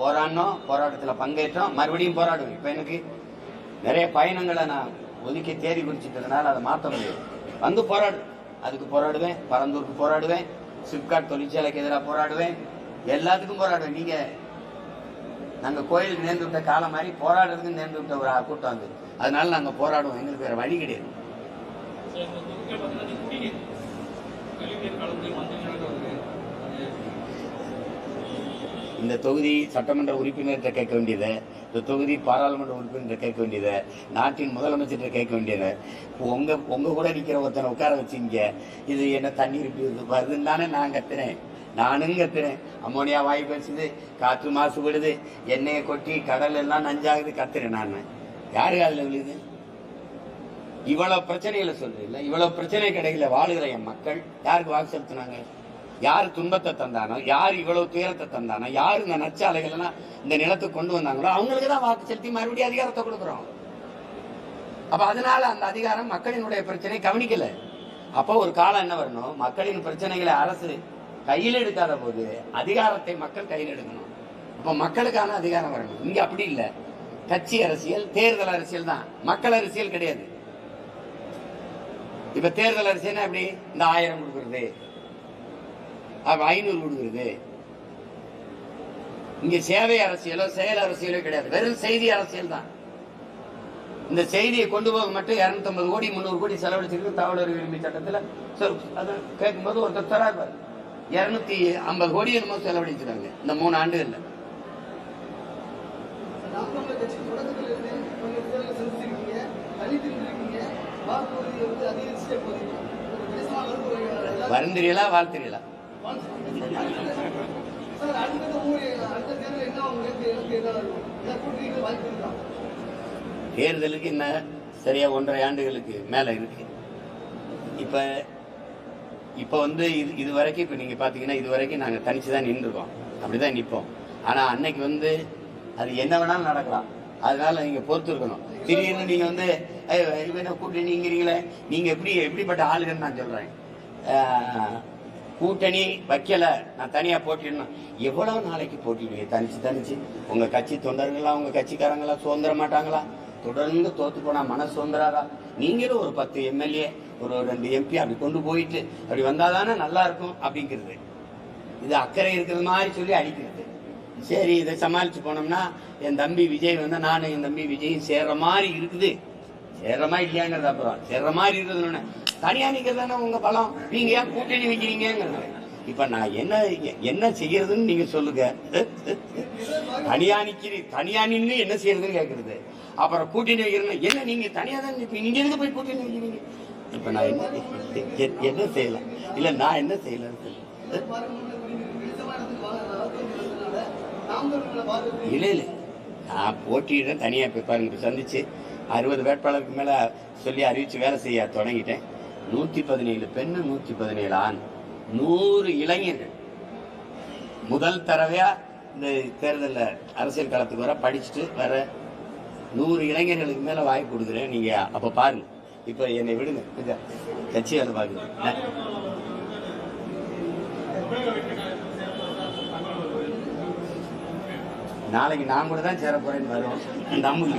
போராடினோம் போராட்டத்தில் பங்கேற்றோம். மறுபடியும் போராடுவோம். இப்போ எனக்கு நிறைய பயணங்களை நான் ஒதுக்கி தேடி குறிச்சிட்டதுனால அதை மாற்ற முடியாது வந்து போராடு. அதுக்கு போராடுவேன். பரந்தூருக்கு போராடுவேன். சிப்காட் தொழிற்சாலைக்கு எதிராக போராடுவேன். எல்லாத்துக்கும் போராடுவேன். நீங்கள் நாங்கள் கோயில் நேர்ந்து விட்ட காலம் மாதிரி போராடுறதுக்கு நேர்ந்து விட்ட ஒரு கூட்டம் அது. அதனால நாங்கள் போராடுவோம். எங்களுக்கு வேறு வழி கிடையாது. இந்த தொகுதி சட்டமன்ற உறுப்பினர்கிட்ட கேட்க வேண்டியது இந்த தொகுதி பாராளுமன்ற உறுப்பினர்கிட்ட கேட்க வேண்டியது நாட்டின் முதலமைச்சர்கிட்ட கேட்க வேண்டியது. உங்க உங்க கூட நிற்கிற ஒருத்தனை உட்கார வச்சீங்க. இது என்ன தண்ணீர் வருதுன்னு தானே நான் கத்துறேன் நானும் கத்துறேன் அம்மோனியா வாயு பேசுது காற்று மாசுபடுது எண்ணெயை கொட்டி கடல் எல்லாம் நஞ்சாகுது கத்துறேன் நான். யாரு அதுல விழுது? இவ்வளவு பிரச்சனைகளை சொல்றீங்களா இவ்வளவு பிரச்சனை கிடைக்கல வாழுகிற என் மக்கள் யாருக்கு வாக்கு செலுத்தினாங்க? யார் துன்பத்தை தந்தானோ யார் இவ்வளவு துயரத்தை தந்தானோ யார் இந்த நச்சு எல்லாம் இந்த நிலத்துக்கு கொண்டு வந்தாங்களோ அவங்களுக்கு தான் வாக்கு செலுத்தி மறுபடியும் அதிகாரத்தை கொடுக்குறோம். அப்ப அதனால அந்த அதிகாரம் மக்களினுடைய பிரச்சனை கவனிக்கல. அப்போ ஒரு காலம் என்ன வரணும்? மக்களின் பிரச்சனைகளை அரசு கையில் எடுக்காத போது அதிகாரத்தை மக்கள் கையில் எடுக்கணும். அப்போ மக்களுக்கான அதிகாரம் வரணும். இங்க அப்படி இல்லை. கட்சி அரசியல் தேர்தல் அரசியல் தான். மக்கள் அரசியல் கிடையாது. இப்ப தேர்தல் அரசியல்னா எப்படி? இந்த ஆயிரம் கொடுக்கறது. ஐநூறு கொடுக்கறது இங்க சேவை அரசியலோ செயல் அரசியலோ கிடையாது. வெறும் செய்தி அரசியல் தான் இந்த செய்தியை கொண்டு போக மட்டும் 250 கோடி முந்நூறு கோடி செலவழிச்சிருக்கு தகவல் விரும்பி சட்டத்துல. அது கேட்கும்போது ஒருத்தர் தராப்பாரு இருநூத்தி ஐம்பது கோடி என்னமோ செலவழிச்சிருக்காங்க இந்த மூணு ஆண்டுகள்ல வருந்திரியலா வாழ்த்திரியலா? சார் அடுத்த ஊர் அடுத்த தேர்தல் என்ன உங்களுக்கு எனக்கு வாய்ப்பு இருக்கா தேர்தலுக்கு என்ன சரியா ஒன்றரை ஆண்டுகளுக்கு மேல இருக்கு. இப்ப இப்ப வந்து இது இது வரைக்கும் இப்ப நீங்க பாத்தீங்கன்னா இது வரைக்கும் நாங்க தனிச்சு தான் நின்றுருக்கோம். அப்படிதான் நிற்போம் ஆனா அன்னைக்கு வந்து அது என்ன வேணாலும் நடக்கலாம். அதனால நீங்க பொறுத்து இருக்கணும் திடீர்னு நீங்க வந்து "ஏய், இவன் என்ன கூட்டணிங்கிறீங்களே நீங்க எப்படி எப்படிப்பட்ட ஆளுகன்னு நான் சொல்றேன். கூட்டணி வைக்கல. நான் தனியா போட்டிடணும் எவ்வளவு நாளைக்கு போட்டிடுவீங்க தனிச்சு தனிச்சு. உங்க கட்சி தொண்டர்களா உங்க கட்சிக்காரங்களா சுதந்திர மாட்டாங்களா? தொடர்ந்து தோத்து போனா மனசு சுதந்திராதா? நீங்களும் ஒரு பத்து எம்எல்ஏ ஒரு ரெண்டு எம்பி அப்படி கொண்டு போயிட்டு அப்படி வந்தாதானே நல்லா இருக்கும் அப்படிங்கிறது. இது அக்கறை இருக்கிறது மாதிரி சொல்லி அடிக்கிறது. சரி இதை சமாளிச்சு போனோம்னா என் தம்பி விஜய் வந்து நானும் என் தம்பி விஜயும் சேர்ற மாதிரி இருக்குது. சேர்றமா இல்லையாங்கிறது அப்புறம் சேர்ற மாதிரி இருக்கிறது தனியா நிக்கிறதானே உங்க பலம். நீங்க ஏன் கூட்டணி வைக்கிறீங்கிறது இப்ப நான் என்ன என்ன செய்யறதுன்னு நீங்க சொல்லுங்க. தனியா நிக்கிறீ தனியா நின்று என்ன செய்யறதுன்னு கேக்குறது. அப்புறம் கூட்டணி வைக்கிறேன் என்ன நீங்க தனியா தான் நிற்பீங்க நீங்க எதுக்கு போய் கூட்டணி வைக்கிறீங்க? இப்ப நான் என்ன என்ன செய்யலாம் இல்ல நான் என்ன செய்யலாம் இல்ல இல்ல. நான் போட்டியிட தனியா போய் பாருங்க சந்திச்சு. அறுபது வேட்பாளருக்கு மேல சொல்லி அறிவிச்சு வேலை செய்ய தொடங்கிட்டேன். நூத்தி பதினேழு பெண்ணு நூத்தி பதினேழு ஆண். நூறு இளைஞர்கள். முதல் தடவையா இந்த தேர்தலில் அரசியல் களத்துக்கு வர படிச்சுட்டு வர நூறு இளைஞர்களுக்கு மேல வாய்ப்பு கொடுக்குறேன். நீங்க அப்ப பாருங்க. இப்ப என்னை விடுங்க. கொஞ்சம் கட்சி வேலை பாக்குங்க நாளைக்கு நான் கூட தான் சேர போறேன்னு வரும் நம்புங்க